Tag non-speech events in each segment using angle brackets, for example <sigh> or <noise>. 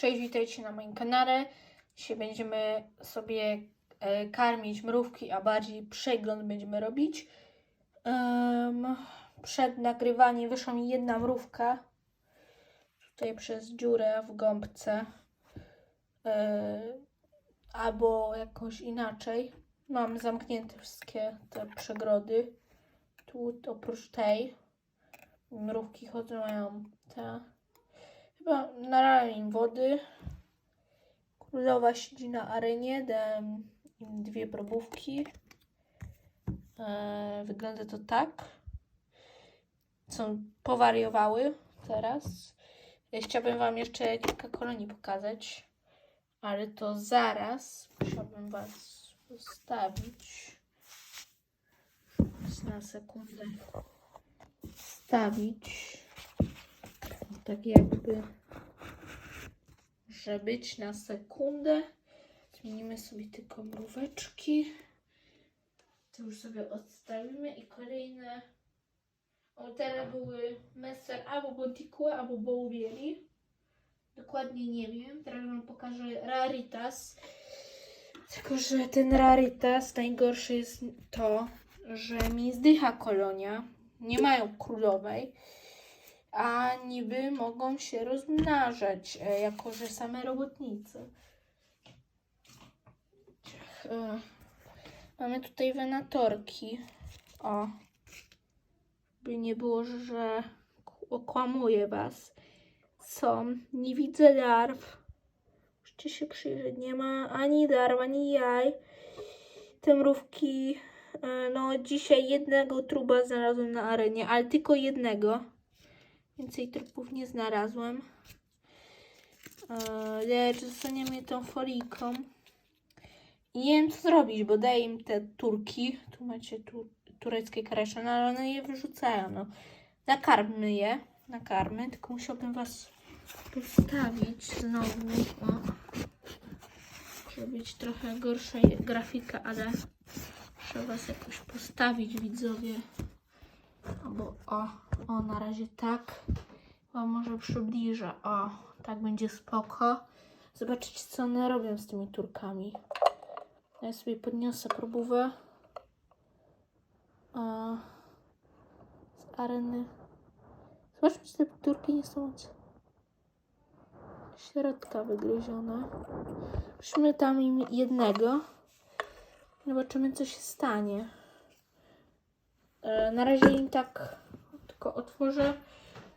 Cześć, witajcie na moim kanale. Dzisiaj będziemy sobie e, karmić mrówki, a bardziej przegląd będziemy robić. Przed nagrywaniem wyszła mi jedna mrówka. Tutaj przez dziurę w gąbce. E, albo jakoś inaczej. Mam zamknięte wszystkie te przegrody. Tu oprócz tej mrówki chodzą, mają te. Chyba nalałem im wody. Królowa siedzi na arenie, dałem im dwie probówki. E, wygląda to tak. Są powariowały teraz. Ja chciałbym Wam jeszcze kilka kolonii pokazać, ale to zaraz musiałbym Was ustawić. Na sekundę. Stawić tak jakby, że być na sekundę. Zmienimy sobie tylko mróweczki. To już sobie odstawimy i kolejne. O, teraz były Messer albo Bonticue, albo Bołbieli. Dokładnie nie wiem. Teraz Wam pokażę Raritas. Tylko, że ten Raritas najgorsze jest to, że mi zdycha kolonia. Nie mają królowej a niby mogą się rozmnażać, e, jako że same robotnicy. E, Mamy tutaj wenatorki. O. By nie było, że okłamuję was. Są. Nie widzę larw. Musicie się przyjrzeć. Nie ma ani larw, ani jaj. Te mrówki. e, No, dzisiaj jednego truba znalazłem na arenie, ale tylko jednego. Więcej trupów nie znalazłem. Eee, Lecz zostaniemy tą folijką. I nie wiem co zrobić, bo daję im te turki. Tu macie tu, tureckie karaszony, ale one je wyrzucają. No. Nakarmy je. Nakarmy, tylko musiałbym was postawić znowu. O. Być trochę gorsza grafika, ale muszę was jakoś postawić, widzowie. Albo o, o na razie tak. O, może przybliżę. O, tak będzie spoko. Zobaczycie, co one robią z tymi turkami. Ja sobie podniosę próbówę. A, z areny. Zobaczmy, czy te turki nie są od środka wygryzione. Puśćmy tam im jednego. Zobaczymy, co się stanie. E, Na razie im tak tylko otworzę.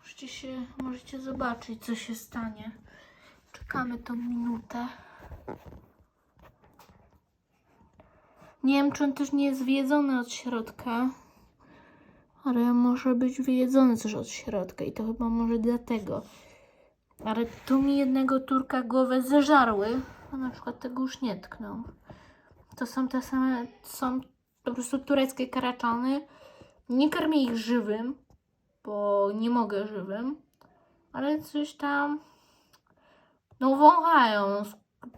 Możecie się, możecie zobaczyć, co się stanie. Czekamy tą minutę. Nie wiem, czy on też nie jest wyjedzony od środka. Ale może być wyjedzony też od środka i to chyba może dlatego. Ale tu mi jednego turka głowę zeżarły, a na przykład tego już nie tknął. To są te same, są po prostu tureckie karaczany. Nie karmię ich żywym, bo nie mogę żywym, ale coś tam no wąchają,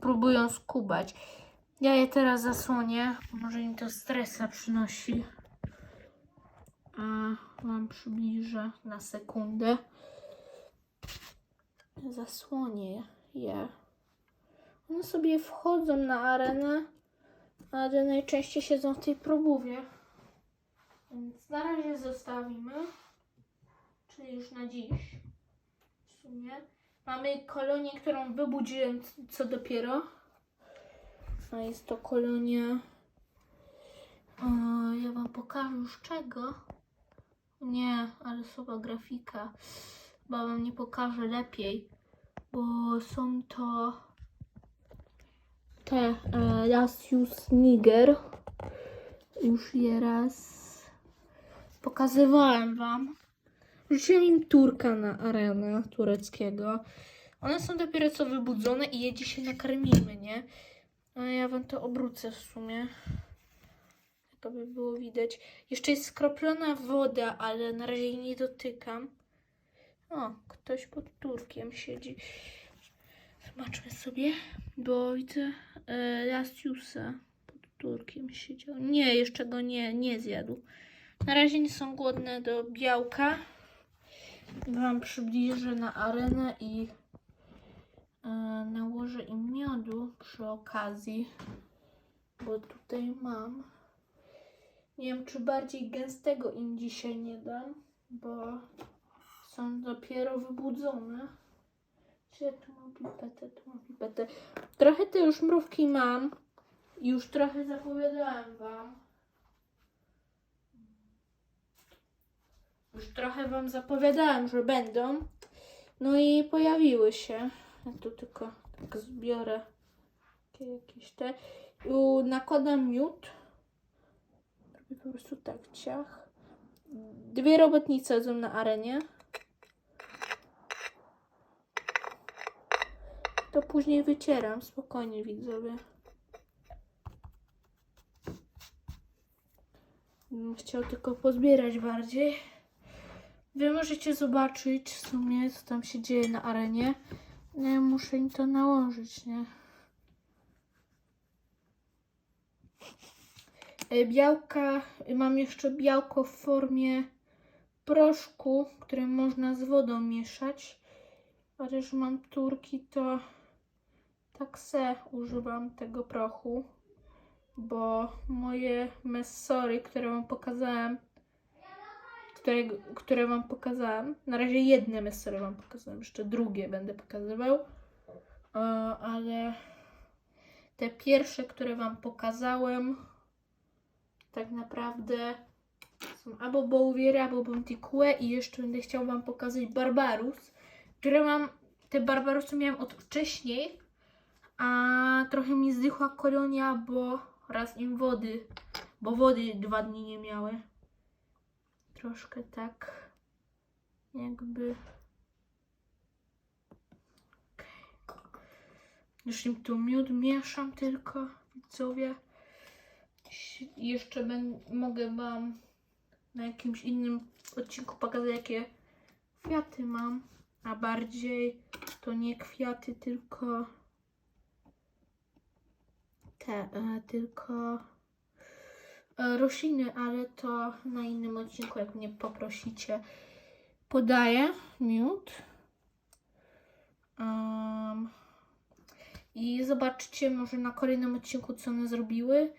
próbują skubać. Ja je teraz zasłonię, może im to stresa przynosi. A wam przybliżę na sekundę. Zasłonię je. One sobie wchodzą na arenę, ale najczęściej siedzą w tej probówie. Więc na razie zostawimy. Czyli już na dziś. W sumie. Mamy kolonię, którą wybudziłem co dopiero. A jest to kolonia. O, ja wam pokażę już czego. Nie, ale słaba grafika. Chyba wam nie pokażę lepiej. Bo są to te e, Lasius Niger. Już je raz pokazywałem wam. Rzuciłem im turka na arenę tureckiego. One są dopiero co wybudzone i je dzisiaj nakarmimy, nie? Ale ja wam to obrócę w sumie. Tak aby było widać. Jeszcze jest skroplona woda, ale na razie jej nie dotykam. O, ktoś pod turkiem siedzi. Zobaczmy sobie, bo widzę e, Lasiusa pod turkiem siedział. Nie, jeszcze go nie, nie zjadł. Na razie nie są głodne do białka. Wam przybliżę na arenę i e, przy okazji, bo tutaj mam. Nie wiem, czy bardziej gęstego im dzisiaj nie dam, bo są dopiero wybudzone. Czy tu mam pipetę, tu mam pipetę. Trochę te już mrówki mam. Już trochę zapowiadałem wam. Już trochę wam zapowiadałem, że będą. No i pojawiły się. Ja tu tylko tak zbiorę jakieś te. Tu nakładam miód. Robię po prostu tak ciach. Dwie robotnice są na arenie. To później wycieram, spokojnie widzowie. Bym Chciał tylko pozbierać bardziej. Wy możecie zobaczyć w sumie, co tam się dzieje na arenie. Ja muszę im to nałożyć, nie? E, Białka, mam jeszcze białko w formie proszku, które można z wodą mieszać. Ale że mam turki, to tak se używam tego prochu, bo moje messory, które wam pokazałem, które, które wam pokazałem, na razie jedne messory wam pokazałem, jeszcze drugie będę pokazywał, E, ale te pierwsze, które wam pokazałem, tak naprawdę są albo Bouvier, albo Bonticue i jeszcze będę chciał wam pokazać Barbarus, które mam, te Barbarusy miałem od wcześniej, a trochę mi zdychła kolonia, bo raz im wody, bo wody dwa dni nie miały. Troszkę tak jakby... Im tu miód mieszam tylko, widzowie. Jeszcze ben, mogę wam na jakimś innym odcinku pokazać, jakie kwiaty mam. A bardziej to nie kwiaty, tylko te, e, tylko rośliny, ale to na innym odcinku, jak mnie poprosicie, podaję miód. Em, I zobaczcie może na kolejnym odcinku, co one zrobiły.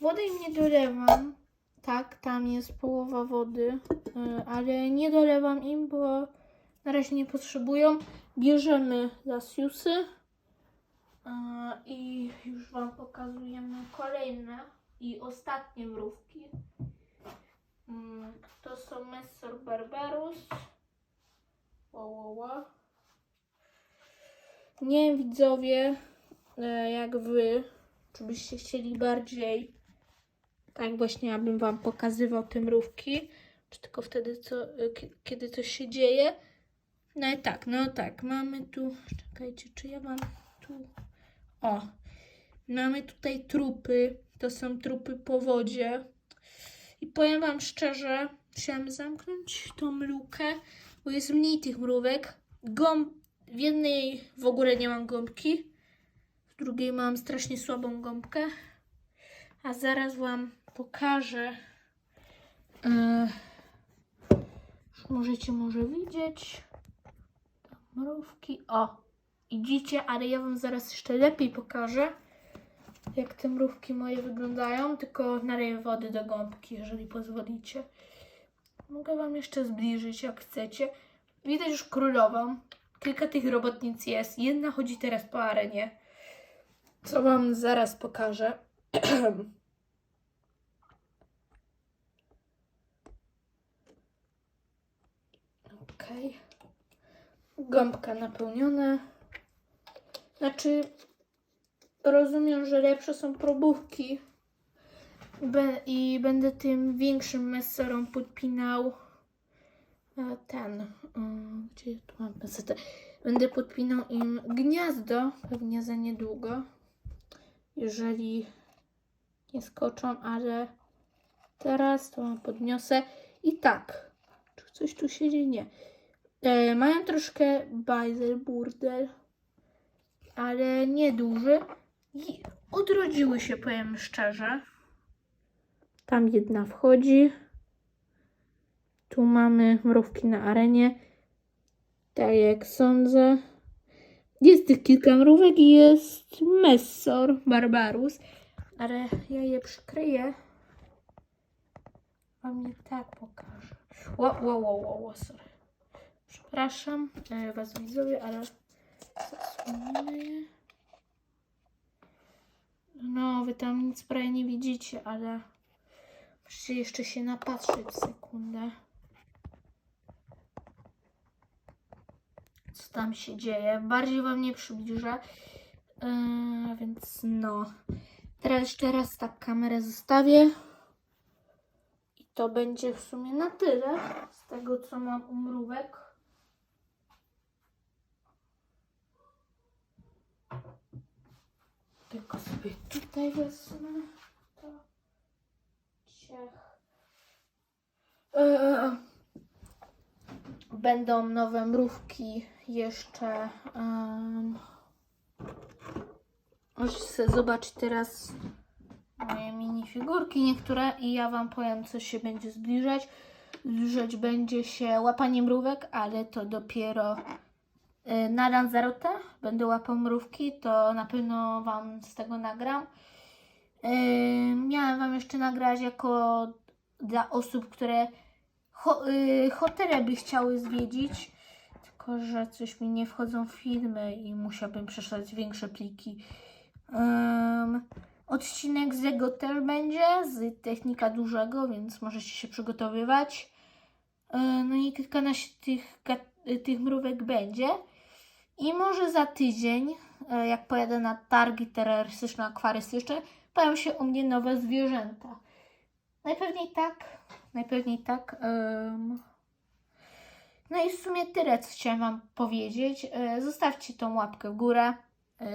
Wodę im nie dolewam. Tak, tam jest połowa wody, y, ale nie dolewam im, bo na razie nie potrzebują. Bierzemy lasiusy y, i już Wam pokazujemy kolejne i ostatnie mrówki. Mm, To są Messor Barbarus. Wow, wow, wow. Nie wiem, widzowie, e, jak wy, czy byście chcieli bardziej, tak właśnie, ja bym wam pokazywał te mrówki, czy tylko wtedy, co, e, kie- kiedy coś się dzieje. No i tak, no tak, mamy tu, czekajcie, czy ja mam tu, o, mamy tutaj trupy, to są trupy po wodzie. I powiem wam szczerze, chciałam zamknąć tą lukę, bo jest mniej tych mrówek. Gąb, w jednej w ogóle nie mam gąbki, w drugiej mam strasznie słabą gąbkę. A zaraz wam pokażę. Już możecie może widzieć. Mrówki. O, idziecie, ale ja wam zaraz jeszcze lepiej pokażę, jak te mrówki moje wyglądają. Tylko naleję wody do gąbki, jeżeli pozwolicie. Mogę wam jeszcze zbliżyć, jak chcecie. Widać już królową. Kilka tych robotnic jest. Jedna chodzi teraz po arenie. Co wam zaraz pokażę. <clears throat> Okej. Gąbka napełniona. Znaczy, rozumiem, że lepsze są probówki. I będę tym większym mesorą podpinał e, ten. mm, Gdzie tu mam pesetę? Będę podpinał im gniazdo, pewnie za niedługo. Jeżeli nie skoczą, ale teraz to wam podniosę. I tak. Czy coś tu się dzieje? Nie. E, mają troszkę bajzel, burdel, ale nieduży. I odrodziły się, powiem szczerze. Tam jedna wchodzi. Tu mamy mrówki na arenie. Tak jak sądzę. Jest tych kilka mrówek i jest Messor Barbarus, ale ja je przykryję. Wam nie tak pokażę. Ło, ło, ło, ło, ło, sorry. Przepraszam e, was widzowie, ale zasłonimy je. No, wy tam nic prawie nie widzicie, ale musicie jeszcze się napatrzeć sekundę. Co tam się dzieje? Bardziej wam nie przybliżę. Yy, więc no. Teraz teraz tak kamerę zostawię. I to będzie w sumie na tyle z tego, co mam u mrówek. Tylko sobie tutaj wezmę. To. Ciech. Eee, Będą nowe mrówki jeszcze. Um, możecie zobaczyć teraz moje minifigurki niektóre i ja Wam powiem, co się będzie zbliżać. Zbliżać będzie się łapanie mrówek, ale to dopiero na Lanzarotę będę łapał mrówki, to na pewno Wam z tego nagram. Y, miałem Wam jeszcze nagrać jako dla osób, które ho, y, hotele by chciały zwiedzić, tylko że coś mi nie wchodzą filmy i musiałbym przesłać większe pliki. Ym, odcinek z Lego też będzie, z technika dużego, więc możecie się przygotowywać. No i kilkanaście tych, y, tych mrówek będzie. I może za tydzień, y, jak pojadę na targi terrorystyczno-akwarystyczne, pojawią się u mnie nowe zwierzęta. Najpewniej tak, najpewniej tak. ym. No i w sumie tyle, co chciałam Wam powiedzieć. Y, Zostawcie tą łapkę w górę,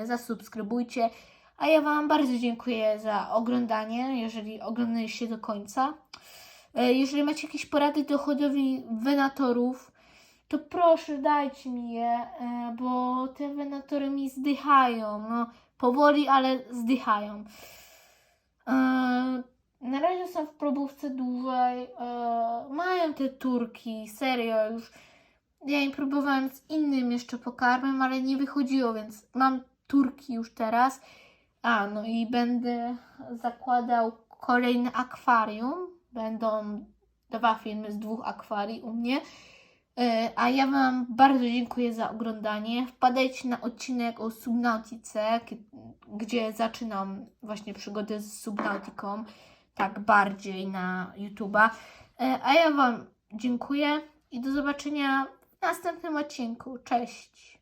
y, zasubskrybujcie. A ja Wam bardzo dziękuję za oglądanie, jeżeli oglądaliście do końca. Jeżeli macie jakieś porady do hodowli wenatorów, to proszę dajcie mi je, y, bo te wenatory mi zdychają. No, powoli, ale zdychają. Y, Na razie są w probówce dłużej. y, Mają te turki, serio już. Ja im próbowałam z innym jeszcze pokarmem, ale nie wychodziło, więc mam turki już teraz. A, no i będę zakładał kolejne akwarium. Będą dwa filmy z dwóch akwarii u mnie. E, A ja Wam bardzo dziękuję za oglądanie. Wpadajcie na odcinek o Subnautice, gdzie zaczynam właśnie przygodę z Subnautiką, tak bardziej na YouTube'a. E, A ja Wam dziękuję i do zobaczenia w następnym odcinku. Cześć!